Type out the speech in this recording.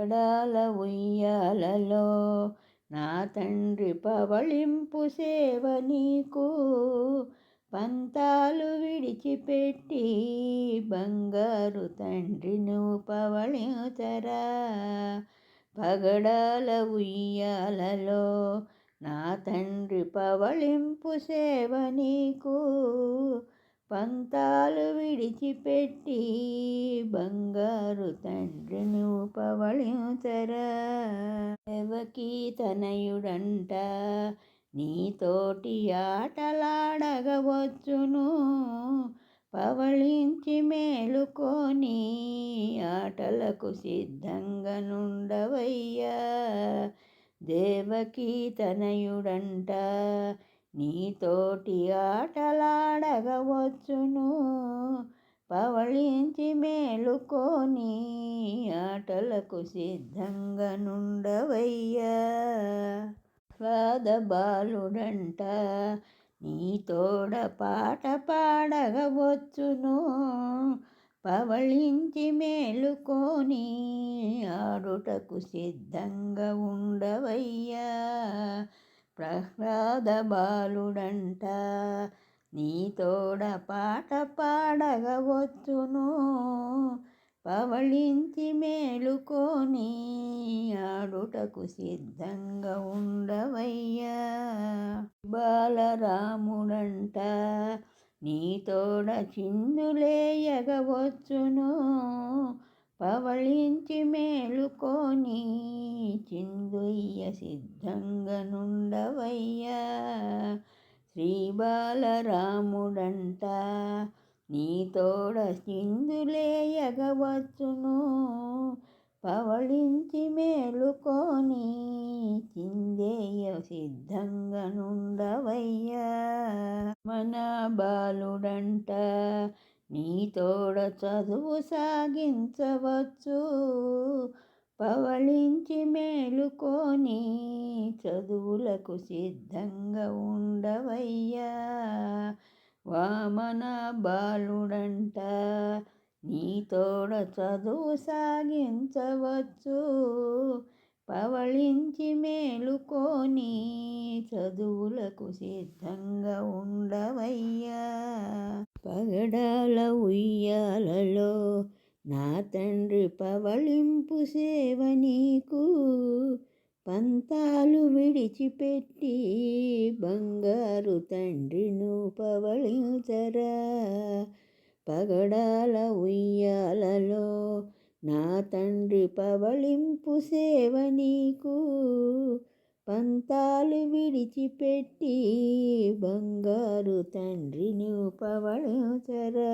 గడాల ఉయ్యాలలో నా తండ్రి పవళింపు సేవ నీకు. పంతాలు విడిచిపెట్టి బంగారు తండ్రి నువ్వు పవళించరా. పగడాల ఉయ్యాలలో నా తండ్రి పవళింపు సేవ నీకు. పంతాలు విడిచిపెట్టి బంగారు తండ్రిని ఉపవళించరా. ఎవకి తనయుడంట నీతోటి ఆటలాడగవచ్చును. పవళించి మేలుకొని ఆటలకు సిద్ధంగా నుండవయ్యా. దేవకీ తనయుడంట నీతోటి ఆటలాడగవచ్చును. పవళించి మేలుకొని ఆటలకు సిద్ధంగా నుండవయ్యా. పాద బాలుడంట నీతోడ పాట పాడగవచ్చును. పవళించి మేలుకొని ఆడుటకు సిద్ధంగా ఉండవయ్యా. ప్రహ్లాద బాలుడంట నీతోడ పాట పాడగవచ్చును. పవళించి మేలుకొని ఆడుటకు సిద్ధంగా ఉండవయ్యా. బాలరాముడంట నీతోడ చిందులేయగవచ్చును పవళించి మేలుకొని చిందుయ్య సిద్ధంగనుండవయ్యా. శ్రీ బాలరాముడంట నీతోడ చిందులేయగవచ్చును. పవళించి మేలుకొని చిందేయ సిద్ధంగనుండవయ్యా. మన బాలుడంట నీతోడ చదువు సాగించవచ్చు. పవళించి మేలుకొని చదువులకు సిద్ధంగా ఉండవయ్యా. వామన బాలుడంట నీతోడ చదువు సాగించవచ్చు. పవళించి మేలుకొని చదువులకు సిద్ధంగా ఉండవయ్యా. పగడాల ఉయ్యాలలో నా తండ్రి పవళింపు సేవ నీకు. పంతాలు విడిచిపెట్టి బంగారు తండ్రిను పవళించరా. పగడాల ఉయ్యాలలో నా తండ్రి పవళింపు సేవ నీకు. పంతాలు విడిచిపెట్టి బంగారు తండ్రిని పవళించరా